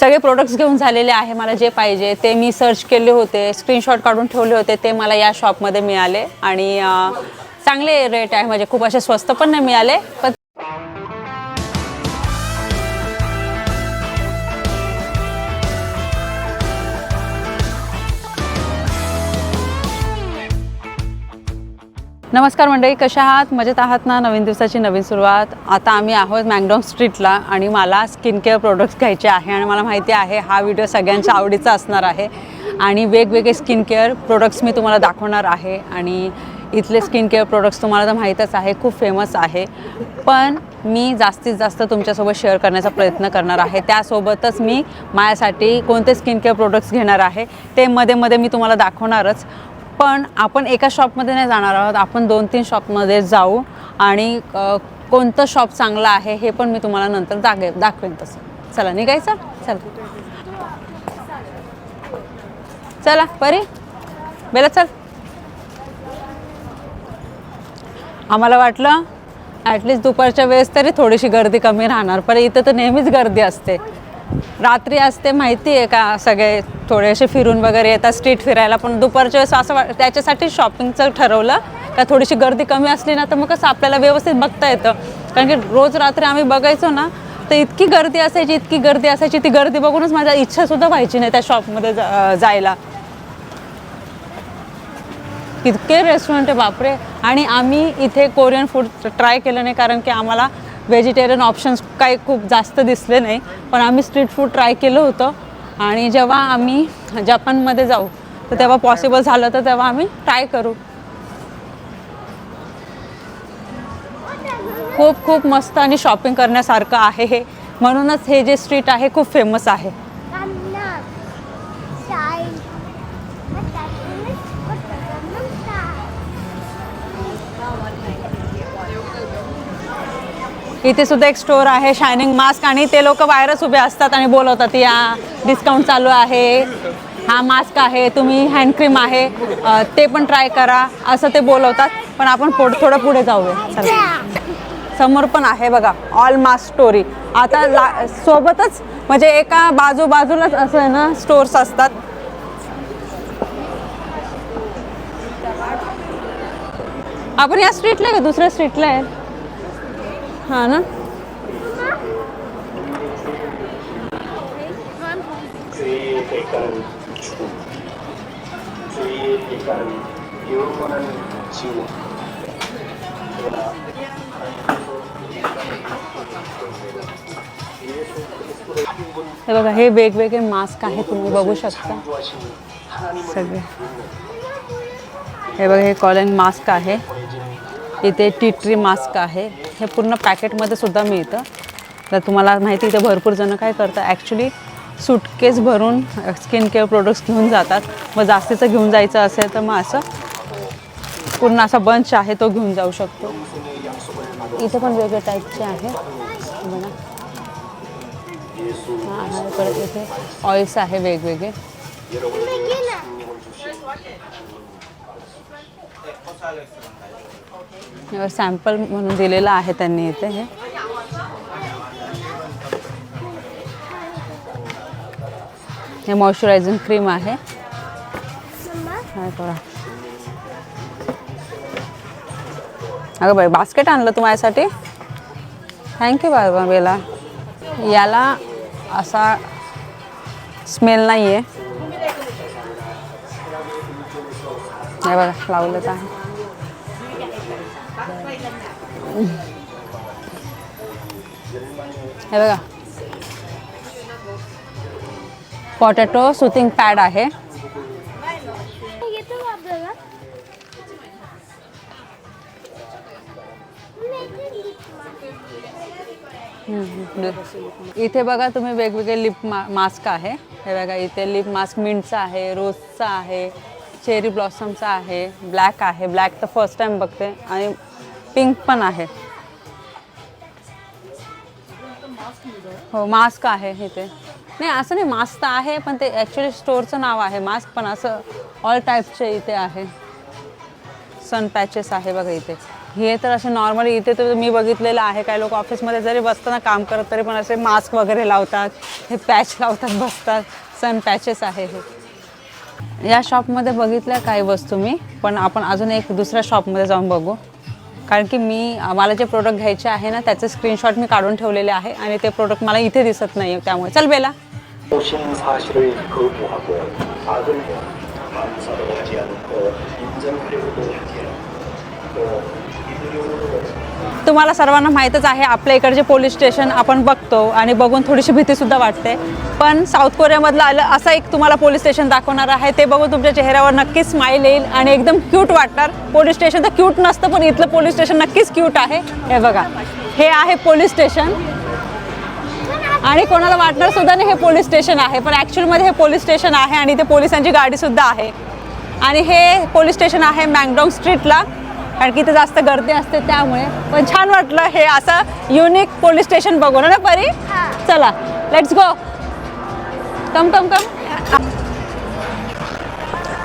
सगळे प्रोडक्ट्स घेऊन झालेले आहे मला जे पाहिजे ते मी सर्च केले होते स्क्रीनशॉट काढून ठेवले होते ते मला या शॉपमध्ये मिळाले. आणि चांगले रेट आहे म्हणजे खूप असे स्वस्त पण नाही मिळाले पण नमस्कार मंडळी कशा आहात? मजेत आहात ना? नवीन दिवसाची नवीन सुरुवात. आता आम्ही आहोत मँगडॉम स्ट्रीटला आणि मला स्किन केअर प्रोडक्ट्स घ्यायचे आहे आणि मला माहिती आहे हा व्हिडिओ सगळ्यांच्या आवडीचा असणार आहे. आणि वेगवेगळे स्किन केअर प्रोडक्ट्स मी तुम्हाला दाखवणार आहे आणि इथले स्किन केअर प्रोडक्ट्स तुम्हाला तर माहीतच आहे खूप फेमस आहे. पण मी जास्तीत जास्त तुमच्यासोबत शेअर करण्याचा प्रयत्न करणार आहे. त्यासोबतच मी माझ्यासाठी कोणते स्किन केअर प्रोडक्ट्स घेणार आहे ते मध्ये मध्ये मी तुम्हाला दाखवणारच. पण आपण एका शॉपमध्ये नाही जाणार आहोत. आपण दोन तीन शॉपमध्ये जाऊ आणि कोणतं शॉप चांगलं आहे हे पण मी तुम्हाला नंतर दागे दाखवेन तसं. चला निघायचं चला. चला. परी. बेला चल. आम्हाला वाटलं ॲटलिस्ट दुपारच्या वेळेस तरी थोडीशी गर्दी कमी राहणार पण इथं तर नेहमीच गर्दी असते. रात्री असते माहिती आहे का? सगळे थोडेसे फिरून वगैरे येतात स्ट्रीट फिरायला. पण दुपारच्या वेळेस असं वाट त्याच्यासाठी शॉपिंगचं ठरवलं. का थोडीशी गर्दी कमी असली ना तर मग कसं आपल्याला व्यवस्थित बघता येतं. कारण की रोज रात्री आम्ही बघायचो ना तर इतकी गर्दी असायची इतकी गर्दी असायची ती गर्दी बघूनच माझ्या इच्छासुद्धा व्हायची नाही त्या शॉपमध्ये जा- जायला. इतके रेस्टॉरंट आहे बापरे. आणि आम्ही इथे कोरियन फूड ट्राय केलं नाही कारण की आम्हाला व्हेजिटेरियन ऑप्शन्स काही खूप जास्त दिसले नाही पण आम्ही स्ट्रीट फूड ट्राय केलं होतं. आणि जेव्हा आम्ही जपानमध्ये जाऊ तर तेव्हा पॉसिबल झालं तर तेव्हा आम्ही ट्राय करू. खूप खूप मस्त आणि शॉपिंग करण्यासारखं आहे हे. म्हणूनच हे जे स्ट्रीट आहे खूप फेमस आहे. इथे सुद्धा एक स्टोर आहे शायनिंग मास्क आणि ते लोक बाहेरच उभे असतात आणि बोलवतात या डिस्काउंट चालू आहे हा मास्क आहे तुम्ही हँड क्रीम आहे ते पण ट्राय करा असं ते बोलवतात. पण आपण पोट थोडं पुढे जाऊया. चला. समोर पण आहे बघा ऑल मास्क स्टोरी आता ला सोबतच म्हणजे एका बाजू बाजूलाच असं आहे ना स्टोर्स असतात. आपण या स्ट्रीटला आहे का? दुसऱ्या स्ट्रीटला आहे? हाँ ना? हे वेगवेगे मास्क है तुम्हें बघू शकता. सगळे. हे बघा, हे कॉलन मास्क है इतने टिटरी मास्क है हे पूर्ण पॅकेटमध्ये सुद्धा मिळतं. तर तुम्हाला माहिती इथे भरपूर जण काय करतात. ॲक्च्युली सुटकेस भरून स्किन केअर प्रोडक्ट्स घेऊन जातात. मग जास्तीचं घेऊन जायचं असेल तर मग असं पूर्ण असा बंच आहे तो घेऊन जाऊ शकतो. इथे पण वेगळ्या टाईपचे आहे. बघा. आहे परत इथे ऑइल्स आहे वेगवेगळे. सॅम्पल म्हणून दिलेलं आहे त्यांनी इथे हे. हे मॉइश्चरायझिंग क्रीम आहे. अगं बाई बास्केट आणलं तू माझ्यासाठी? थँक्यू बाबा बेला. याला असा स्मेल नाही आहे हे बघा लावलं तर आहे हे बघा। पॉटॅटो सुथिंग पॅड आहे. का आपल्याला इथे बघा तुम्ही वेगवेगळे लिप मा मास्क आहे. हे बघा, इथे लिप मास्क मिंटचा आहे रोजचा आहे. चेरी ब्लॉसमचा आहे ब्लॅक आहे ब्लॅक तर फर्स्ट टाइम बघते आणि पिंक पण आहे. हो मास्क आहे इथे. नाही असं नाही मास्क तर आहे पण ते ॲक्च्युली स्टोअरचं नाव आहे मास्क पण असं ऑल टाईपचे इथे आहे. सन पॅचेस आहे बघा इथे. हे तर असे नॉर्मली इथे तर मी बघितलेलं आहे काही लोक ऑफिसमध्ये जरी बसताना काम करत तरी पण असे मास्क वगैरे लावतात हे पॅच लावतात बसतात. सन पॅचेस आहे हे. या शॉपमध्ये बघितल्या काही वस्तू मी पण आपण अजून एक दुसऱ्या शॉपमध्ये जाऊन बघू. कारण की मी मला जे प्रोडक्ट घ्यायचे आहे ना त्याचे स्क्रीनशॉट मी काढून ठेवलेले आहे आणि ते प्रोडक्ट मला इथे दिसत नाही त्यामुळे. चल बेला. तुम्हाला सर्वांना माहीतच आहे आपल्या इकडचे पोलीस स्टेशन आपण बघतो आणि बघून थोडीशी भीतीसुद्धा वाटते. पण साऊथ कोरियामधलं आलं असं एक तुम्हाला पोलीस स्टेशन दाखवणार आहे. ते बघून तुमच्या चेहऱ्यावर नक्कीच स्माईल येईल आणि एकदम क्यूट वाटणार. पोलीस स्टेशन तर क्यूट नसतं पण इथलं पोलीस स्टेशन नक्कीच क्यूट आहे. हे बघा हे आहे पोलीस स्टेशन. आणि कोणाला वाटणार सुद्धा नाही हे पोलीस स्टेशन आहे पण ॲक्च्युअलमध्ये हे पोलीस स्टेशन आहे आणि इथे पोलिसांची गाडीसुद्धा आहे. आणि हे पोलीस स्टेशन आहे मँगडॉंग स्ट्रीटला. कारण की इथे जास्त गर्दी असते त्यामुळे पण छान वाटलं हे असं युनिक पोलीस स्टेशन बघून ना परी हा. चला लेट्स गो कम कम कम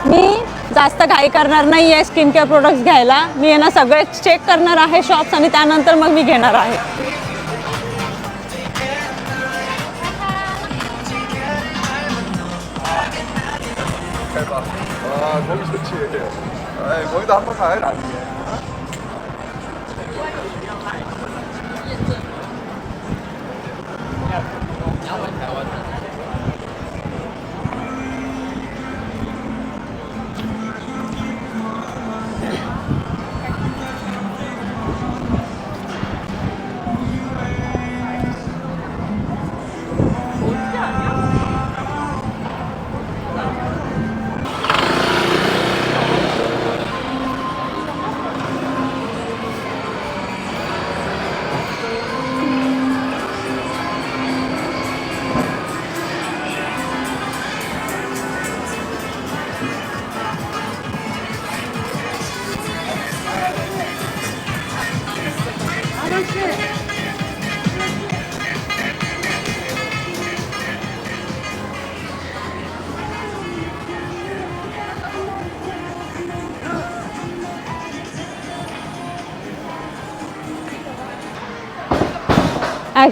मी जास्त घाई करणार नाही आहे स्किन केअर प्रोडक्ट्स घ्यायला मी यांना सगळे चेक करणार आहे शॉप्स आणि त्यानंतर मग मी घेणार आहे 아, 거기 좋지. 아, 거기도 한번 가야 나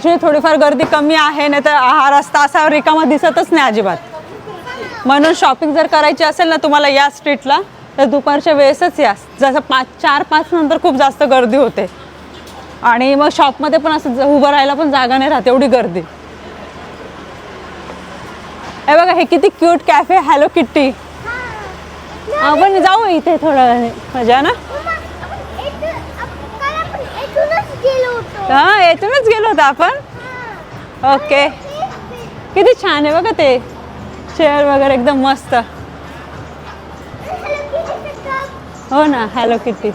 ॲक्च्युली थोडीफार गर्दी कमी आहे नाही तर हा रस्ता असा रिकामा दिसतच नाही अजिबात. म्हणून शॉपिंग जर करायची असेल ना तुम्हाला या स्ट्रीटला तर दुपारच्या वेळेसच या. जसं पाच चार पाच नंतर खूप जास्त गर्दी होते. आणि मग शॉपमध्ये पण असं उभं राहायला पण जागा नाही राहत एवढी गर्दी. हे बघा हे किती क्यूट कॅफे हॅलो किट्टी आपण जाऊ इथे थोडं वेळाने. मजा ना मम्मा, आपण इथं- आपण- काल आपण इथूनच गेलो होतो हां येथूनच गेलो होतो आपण? ओके किती छान आहे बघा ते. चेअर वगैरे एकदम मस्त. हो ना हॅलो किती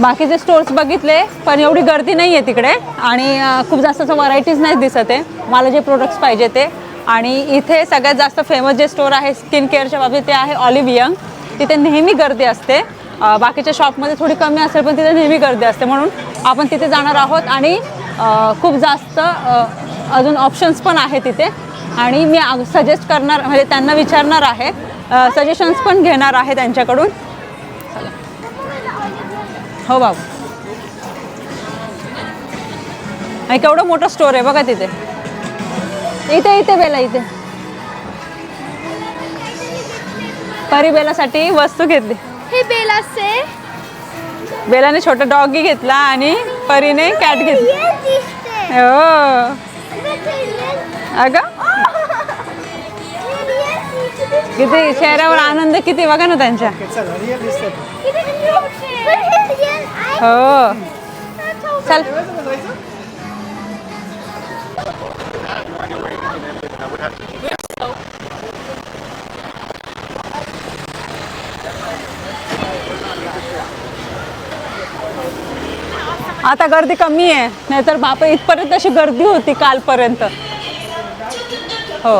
बाकीचे स्टोर्स बघितले पण एवढी गर्दी नाही आहे तिकडे. आणि खूप जास्त असं व्हरायटीज नाही दिसत आहे. मला जे प्रोडक्ट्स पाहिजे ते. आणि इथे सगळ्यात जास्त फेमस जे स्टोर आहे स्किन केअरच्या बाबतीत ते आहे ऑलिव्ह यंग तिथे नेहमी गर्दी असते. बाकीच्या शॉपमध्ये थोडी कमी असेल पण तिथे नेहमी गर्दी असते. म्हणून आपण तिथे जाणार आहोत आणि खूप जास्त अजून ऑप्शन्स पण आहे तिथे. आणि मी सजेस्ट करणार म्हणजे त्यांना विचारणार आहे. सजेशन्स पण घेणार आहे त्यांच्याकडून. हो बाबू. आणि केवढं मोठं स्टोर आहे बघा तिथे. इथे इथे बेला इथे. परी बेलासाठी वस्तू घेतली. हे बेलाचे बेलाने छोटा डॉगी घेतला आणि परीने कॅट घेतली. हो. अगं. किती चेहऱ्यावर आनंद किती बघा ना त्यांच्या किती cute आहे. पण हो. चल. आता गर्दी कमी आहे नाहीतर बाप इथपर्यंत अशी गर्दी होती कालपर्यंत. हो.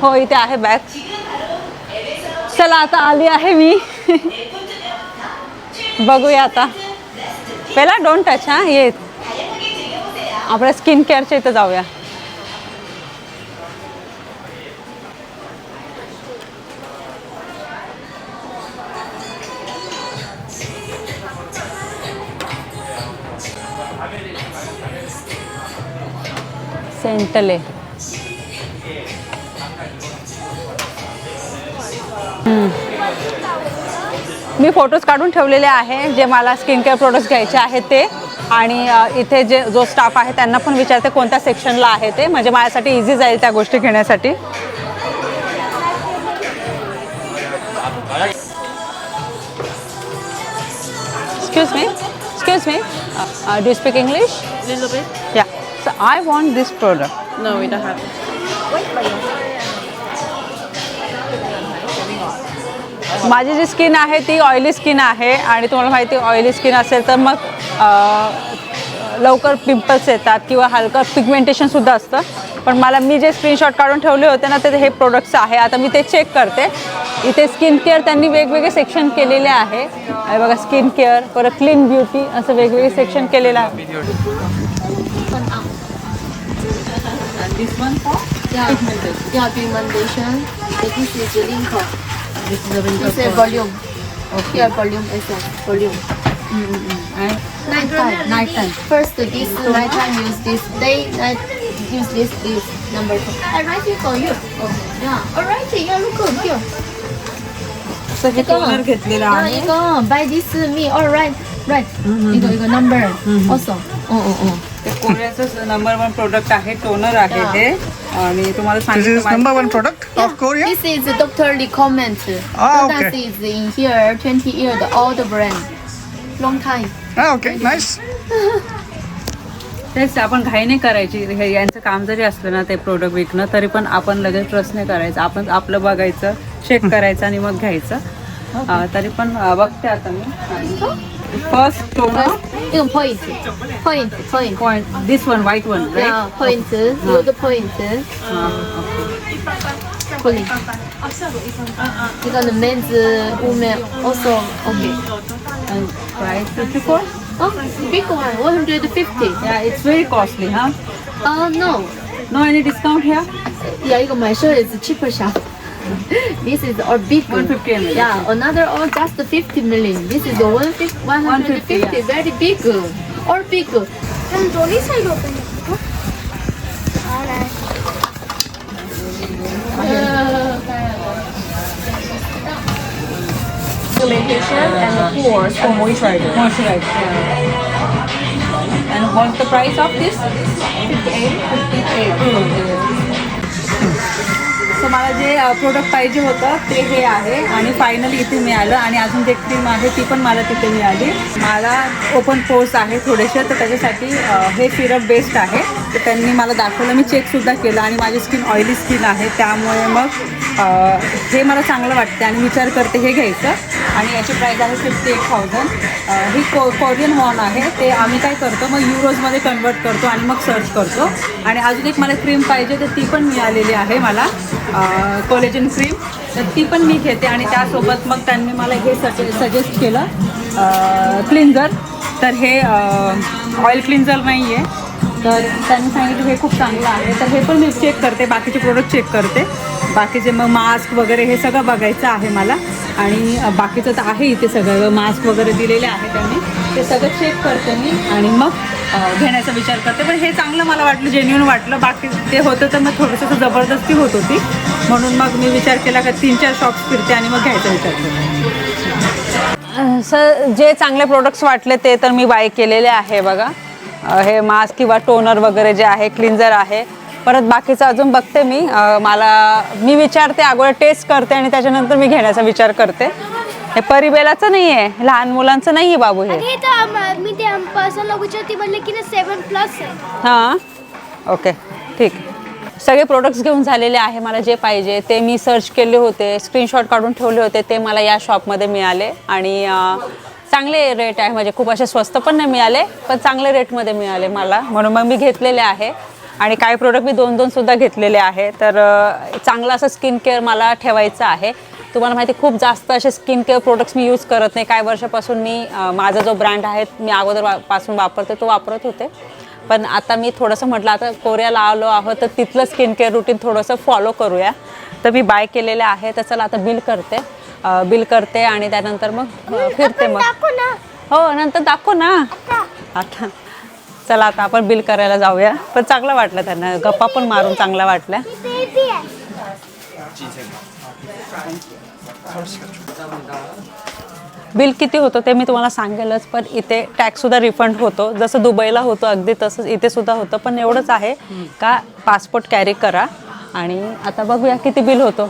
हो इथे आहे बॅग. चला आता आली आहे मी. बघूया आता. पहिला डोंट टच हां? ये. आपल्या स्किन केअरच्या इथं जाऊया. सेंटले मी फोटोज काढून ठेवलेले आहे जे मला स्किन केअर प्रोडक्ट्स घ्यायचे आहेत ते आणि इथे जे जो स्टाफ आहे त्यांना पण विचारते कोणत्या सेक्शनला आहे ते म्हणजे माझ्यासाठी इझी जाईल त्या गोष्टी घेण्यासाठी Excuse me. Excuse me. Uh, uh, do you speak English? little bit? Yeah. So I want this product. No, we don't have. माझी जी स्किन आहे ती ऑइली स्किन आहे आणि तुम्हाला माहिती ऑइली स्किन असेल तर मग लवकर पिंपल्स येतात किंवा हलकं पिगमेंटेशनसुद्धा असतं. पण मला मी जे स्क्रीनशॉट काढून ठेवले होते ना ते हे प्रोडक्ट्स आहे. आता मी ते चेक करते. इथे स्किन केअर त्यांनी वेगवेगळे सेक्शन केलेले आहे. बघा स्किन केअर परत क्लीन ब्युटी असं वेगवेगळे सेक्शन केलेलं आहे. This one for Yeah, yeah, pigmentation. So this is the wrinkle. this is the wrinkle This is for- volume. Okay. Yeah, volume is a volume. And Night time. night time. First, this night time use this. Day night use this this number two. I write it for you. Oh, yeah. Alright, yeah, look good. Here. असं हे toner घेतलेलं Yeah, आहे you go buy this uh, me. Alright, right. You go, you go number also. Oh, oh, oh. ते कोरियाचं number one product आहे toner आहे Yeah. हे आणि तुम्हाला This सांगितलं is number one product of Korea. This is the doctorly comment. Ah, Product okay. is in here 20 year the old brand. Long time. Ah, okay, nice. तेच आपण घाई नाही करायची हे यांचं काम जरी असलं ना ते प्रोडक्ट विकणं तरी पण आपण लगेच ट्रस्ट नाही करायचं आपण आपलं बघायचं चेक करायचं आणि मग घ्यायचं अं, तरी पण अं, बघते आता मी first toner 이건 포인트. 포인트, Point. This one, white one, right? 야, 포인트. 이것도 포인트. 콜링. 이거는 men's, uh, women, also, okay. And price, 54? 어? Big one, 150. Yeah, it's very costly, huh? Uh, no. No any discount here? Yeah, 야, 이거 my shirt is cheaper shop. this is or big 150. Yeah, another or just 50 million. This is the 150 150, yeah. very big or big. Can Johnny side open. Alright. Pigmentation uh. and the pores for moisturizer. Moisturizer. Yeah. And what's the price of this? 58. 58. Mm. So मला जे product पाहिजे होतं ते हे आहे. आणि finally इथे मिळालं. आणि अजून जे क्रीम आहे ती पण मला तिथे मिळाली. मला ओपन पोर्स आहे थोडेसे तर त्याच्यासाठी हे सिरप बेस्ट आहे. तर त्यांनी मला दाखवलं. मी चेकसुद्धा केलं आणि माझी स्किन ऑइली स्किन आहे. त्यामुळे मग हे मला चांगलं वाटते आणि विचार करते हे घ्यायचं. आणि याची प्राईस आहे फिफ्टी एट थाउजंड ही को कोरियन वॉन आहे. ते आम्ही काय करतो मग युरोजमध्ये कन्वर्ट करतो आणि मग सर्च करतो. आणि अजून एक मला क्रीम पाहिजे तर ती पण मिळालेली आहे मला. कोलेजन क्रीम तर ती पण मी घेते आणि त्यासोबत मग त्यांनी मला हे सजे सजेस्ट केलं क्लिन्झर तर हे ऑइल क्लिन्झर नाही आहे तर त्यांनी सांगितलं हे खूप चांगलं आहे. तर हे पण मी चेक करते बाकीचे प्रोडक्ट चेक करते. बाकीचे मग मास्क वगैरे हे सगळं बघायचं आहे मला. आणि बाकीचं तर आहे इथे सगळं. मास्क वगैरे दिलेले आहे त्यांनी. ते सगळं चेक करते मी आणि मग घेण्याचा विचार करते. पण हे चांगलं मला वाटलं जेन्युन वाटलं. बाकी ते होतं तर मग थोडंसं जबरदस्ती होत होती. म्हणून मग मी विचार केला का तीन चार शॉप्स फिरते आणि मग घ्यायचा विचार केला. सर जे चांगले प्रोडक्ट्स वाटले ते तर मी बाय केलेले आहे बघा. हे मास्क किंवा टोनर वगैरे जे आहे क्लिन्झर आहे. परत बाकीचं अजून बघते मी. मला मी विचारते अगोदर टेस्ट करते आणि त्याच्यानंतर मी घेण्याचा विचार करते. हे परिबेलाचं नाही आहे लहान मुलांचं नाही आहे बाबू हे. हे तर आम- मी ते पर्सन लोकांच्या ती म्हणले की ना सेवन प्लस आहे. हां? ओके. ठीक. सगळे प्रोडक्ट्स घेऊन झालेले आहे मला जे पाहिजे ते मी सर्च केले होते स्क्रीनशॉट काढून ठेवले होते ते मला या शॉपमध्ये मिळाले. आणि अं, चांगले रेट आहे म्हणजे खूप असे स्वस्त पण नाही मिळाले पण चांगले रेटमध्ये मिळाले मला. म्हणून मग मी घेतलेले आहे. आणि काही प्रोडक्ट मी दोन दोन सुद्धा घेतलेले आहे. तर अं, चांगलं असं स्किन केअर मला ठेवायचं आहे. तुम्हाला माहिती आहे, खूप जास्त असे स्किन केअर प्रोडक्ट्स मी यूज करत नाही. काही वर्षापासून मी माझा जो ब्रँड आहे मी अगोदर वा- पासून वापरते तो वापरत होते. पण आता मी थोडंसं म्हटलं आता कोरियाला आलो आहोत तर तिथलं स्किन केअर रुटीन थोडंसं फॉलो करूया. तर मी बाय केलेले आहे तर चला आता बिल करते. बिल करते आणि त्यानंतर मग फिरते मग. हो नंतर दाखव ना. आता. चला आता आपण बिल करायला जाऊया. पण चांगलं वाटलं त्यांना. गप्पा पण मारून चांगल्या वाटल्या. बेबी आहे. बिल किती होतं ते मी तुम्हाला सांगेलच पण इथे टॅक्ससुद्धा रिफंड होतो. जसं दुबईला होतो अगदी तसंच इथे सुद्धा होतं पण एवढंच आहे का पासपोर्ट कॅरी करा आणि आता बघूया किती बिल होतो.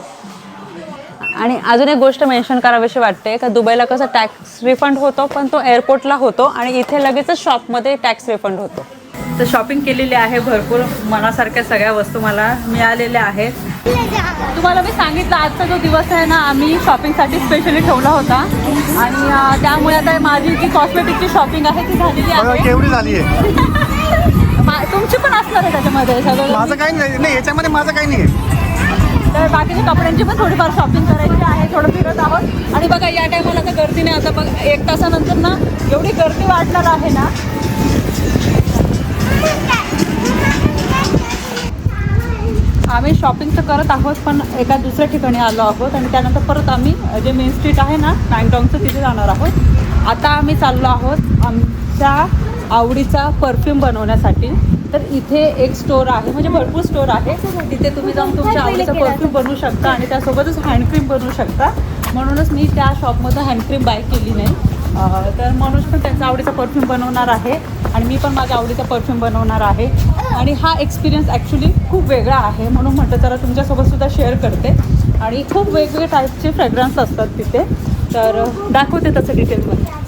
आणि अजून एक गोष्ट मेन्शन करावीशी वाटते का दुबईला कसं टॅक्स रिफंड होतो पण तो एअरपोर्टला होतो आणि इथे लगेचच शॉपमध्ये टॅक्स रिफंड होतो. तर शॉपिंग केलेली आहे भरपूर मनासारख्या सगळ्या वस्तू मला मिळालेल्या आहेत. तुम्हाला मी सांगितलं आजचा जो दिवस आहे ना आम्ही शॉपिंगसाठी स्पेशली ठेवला होता. आणि त्यामुळे आता माझी जी कॉस्मेटिकची शॉपिंग आहे ती झालेली आहे. केवढी झाली आहे. तुमची पण असणार आहे त्याच्यामध्ये सगळं माझं काही नाही नाही याच्यामध्ये माझं काही नाही आहे. तर बाकीच्या कपड्यांची पण थोडीफार शॉपिंग करायची आहे थोडं फिरत आहोत. आणि बघा या टायमाला आता गर्दी नाही. आता बघ एक तासानंतर ना एवढी गर्दी वाढणार आहे ना. आम्ही शॉपिंग तर करत आहोत पण एका दुसऱ्या ठिकाणी आलो आहोत आणि त्यानंतर परत आम्ही जे मेन स्ट्रीट आहे ना मँगडॉंगचं तिथे जाणार आहोत. आता आम्ही चाललो आहोत आमच्या आवडीचा परफ्यूम बनवण्यासाठी. तर इथे एक स्टोर आहे म्हणजे भरपूर स्टोर आहे. तिथे तुम्ही जाऊन तुमच्या आवडीचा परफ्यूम बनवू शकता आणि त्यासोबतच हँडक्रीम बनवू शकता. म्हणूनच मी त्या शॉपमधून हँडक्रीम बाय केली नाही. तर मनोज पण त्यांचा आवडीचा परफ्यूम बनवणार आहे आणि मी पण माझ्या आवडीचा परफ्यूम बनवणार आहे. आणि हा एक्सपिरियन्स ॲक्च्युली खूप वेगळा आहे म्हणून म्हटलं जरा तुमच्यासोबतसुद्धा शेअर करते. आणि खूप वेगवेगळे टाईपचे फ्रेग्रन्स असतात तिथे. तर दाखवते तसं डिटेलमध्ये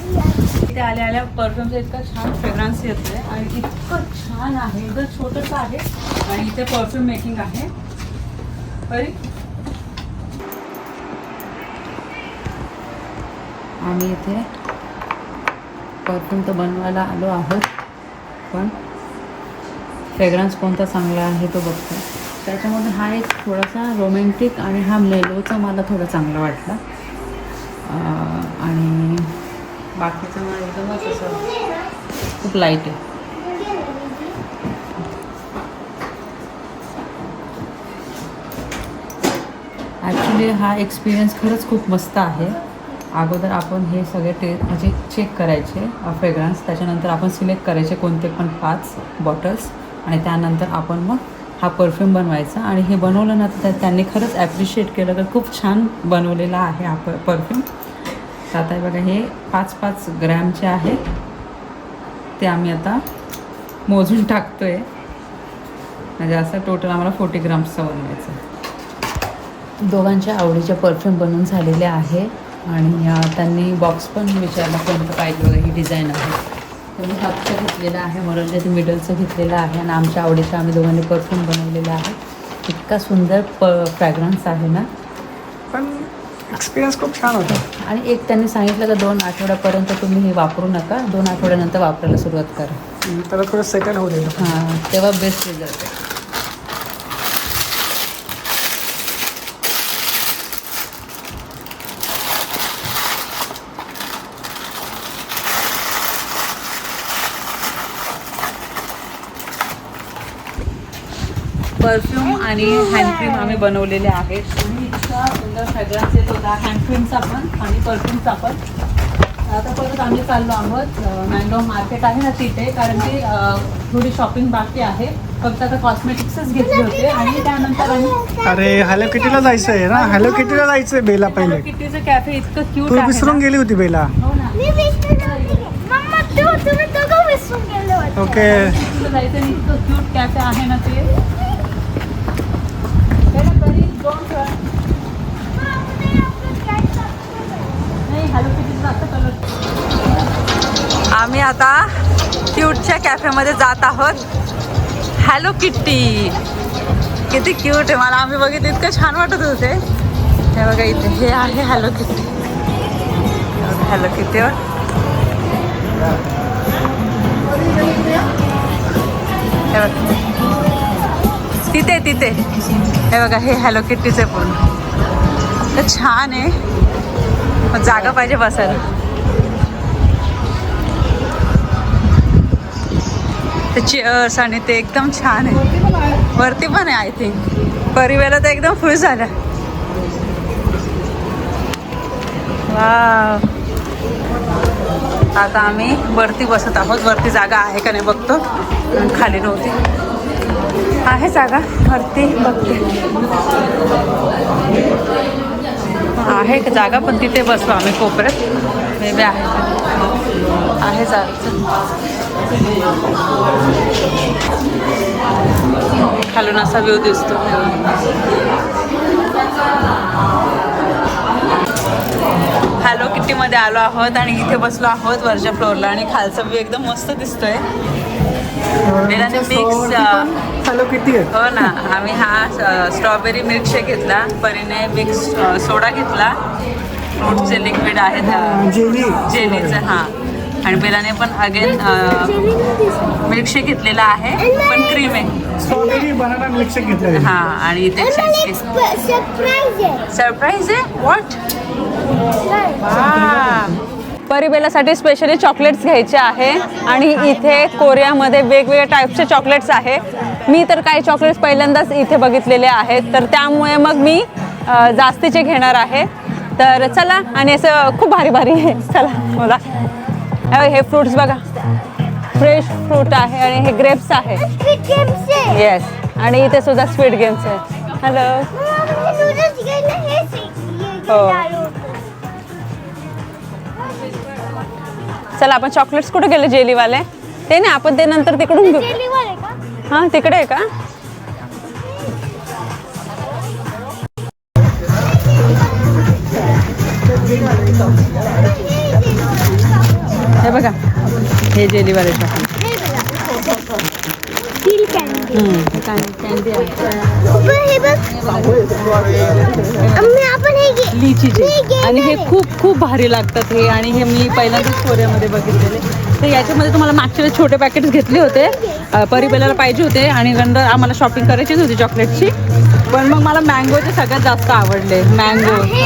इथे आल्या आल्या परफ्यूमचा इतका छान फ्रेग्रन्स येतो आहे आणि इतकं छान आहे. एकदम छोटंसं आहे आणि इथे परफ्यूम मेकिंग आहे. बरी आणि इथे परफ्यूम तर बनवायला आलो आहोत पण फ्रेग्रन्स कोणता चांगला आहे तो बघतो. त्याच्यामध्ये हा एक थोडासा रोमॅन्टिक आणि हा मेलोचा मला थोडा चांगला वाटला. आणि बाकीचं मला एकदमच असं खूप लाइट आहे. ॲक्च्युली हा एक्सपिरियन्स खरंच खूप मस्त आहे. अगोदर आपण हे सगळे टे म्हणजे चेक करायचे फ्रेग्रन्स त्याच्यानंतर आपण सिलेक्ट करायचे कोणते पण पाच बॉटल्स आणि त्यानंतर आपण मग हा परफ्यूम बनवायचा. आणि हे बनवलं ना तर त्यांनी खरंच ॲप्रिशिएट केलं. तर खूप छान बनवलेला आहे हा प परफ्यूम तर आता बघा हे पाच पाच ग्रॅमचे आहे. ते आम्ही आता मोजून टाकतो आहे म्हणजे असं टोटल आम्हाला फोर्टी ग्राम्सचं बनवायचं दोघांच्या आवडीचे परफ्यूम बनवून झालेले आहे. आणि त्यांनी बॉक्स पण विचारला कोणतं पाहिजे वगैरे ही डिझाईन आहे. तर मी हाफचं घेतलेलं आहे ते मिडलचं घेतलेलं आहे आणि आमच्या आवडीचं आम्ही दोघांनी परफ्यूम बनवलेलं आहे. इतका सुंदर प फ्रॅग्रन्स आहे ना. पण एक्सपिरियन्स खूप छान होता. आणि एक त्यांनी सांगितलं का दोन आठवड्यापर्यंत तुम्ही हे वापरू नका दोन आठवड्यानंतर वापरायला सुरुवात करा. त्याला थोडं सेटल होऊ दिलं हां तेव्हा बेस्ट रिझल्ट आहे परफ्यूम आणि हँडक्रीम आम्ही बनवलेले आहेत. आणि इतका सुंदर फ्रॅग्रन्स येत होता. हँडक्रीमचा पण आणि परफ्यूमचा पण. आता परत आम्ही चाललो आहोत मँगो मार्केट आहे ना तिथे. कारण की थोडी शॉपिंग बाकी आहे. फक्त आता कॉस्मेटिक्सच घेतले होते. आणि त्यानंतर आम्ही अरे हॅलो किटीला जायचं आहे ना? हॅलो किटीला जायचं आहे बेला पहिले. किटीचं कॅफे इतकं क्यूट तू आहे विसरून. गेली होती बेला. हो ना. मी विसरून गेले. मम्मा तू तुम्ही दोघं विसरून गेले होते. ओके तिथं जायचं इतकं क्यूट कॅफे आहे ना ते. आता क्यूटच्या कॅफेमध्ये जात आहोत. हॅलो किट्टी किती क्यूट आहे. मला आम्ही बघितलं इतकं छान वाटत होते हे बघा इथे हे आहे हॅलो किट्टी हॅलो किट्टी हे बघा. तिथे तिथे. हे बघा हे हॅलो किट्टीचे पूर्ण. तर छान आहे. मग जागा पाहिजे बसायला. ते चेअर्स आणि ते एकदम छान आहे. वरती पण आहे आय थिंक परिवेला तर एकदम फुल झाला. वा आता आम्ही वरती बसत आहोत. वरती जागा आहे का नाही बघतो. खाली नव्हती. आहे जागा. वरती बघते. आहे का जागा? पण तिथे बसलो आम्ही कोपऱ्यात. मे बी आहे. आहे जागा. खालून असा व्ह्यू दिसतो. हॅलो किट्टीमध्ये आलो आहोत आणि इथे बसलो आहोत वरच्या फ्लोअरला आणि खालचा व्ह्यू एकदम मस्त दिसतोय. मिक्स हॅलो किती आहे. हो ना आम्ही हा स्ट्रॉबेरी मिल्कशेक घेतला परीने मिक्स सोडा घेतला. फ्रूटचे लिक्विड आहेत जेली. जेलीचं हां. आणि बेलाने पण अगेन मिल्कशेक घेतलेला आहे पण क्रीम आहे स्ट्रॉबेरी बनाना मिल्कशेक घेतलं हां आणि इथे सरप्राईज आहे. वॉट परिबेलासाठी स्पेशली चॉकलेट्स घ्यायचे आहे. आणि इथे कोरियामध्ये वेगवेगळ्या टाईपचे चॉकलेट्स आहे. मी तर काही चॉकलेट्स पहिल्यांदाच इथे बघितलेले आहेत. तर त्यामुळे मग मी जास्तीचे घेणार आहे. तर चला आणि असं खूप भारी भारी आहे. चला मला अ, हे फ्रूट्स बघा. फ्रेश फ्रूट आहे आणि हे ग्रेप्स आहे. स्वीट गेम्स आहे. येस आणि इथे सुद्धा स्वीट गेम्स आहे हॅलो घ्यायला हे चला आपण चॉकलेट्स कुठे गेले जेलीवाले? ते नाही आपण ते नंतर तिकडून घेऊ. हां तिकडे आहे का? हे बघा. हे जेलीवाले लिचीचे आणि हे खूप खूप भारी लागतात हे. आणि हे मी पहिल्यांदाच कोरियामध्ये बघितलेले. तर याच्यामध्ये तुम्हाला मागच्या वेळेस छोटे पॅकेट्स घेतले होते. परिबेलाला पाहिजे होते. आणि नंतर आम्हाला शॉपिंग करायचीच होती चॉकलेटची पण मग मला मँगोचे सगळ्यात जास्त आवडले. मँगो हे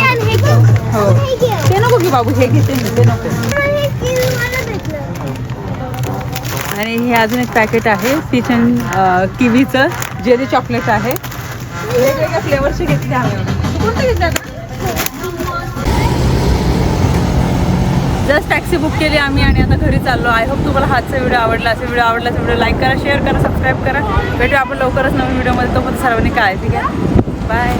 ते नको की बाबू हे घेते मी ते नको हे स्टील मला भेटलं आणि हे अजून एक पॅकेट आहे फिश अँड किवीचं जेली चॉकलेट आहे. वेगवेगळ्या फ्लेवरचे घेतले आहे कोणते घेतले जस्ट टॅक्सी बुक केली आम्ही आणि आता घरी चाललो. आय होप तुम्हाला हातचा व्हिडिओ आवडला असेल व्हिडिओ आवडला असेल व्हिडिओ लाईक करा शेअर करा सबस्क्राईब करा. भेटू आपण लवकरच नवीन व्हिडिओमध्ये तोपर्यंत सर्वांनी काय ठीक घ्या. बाय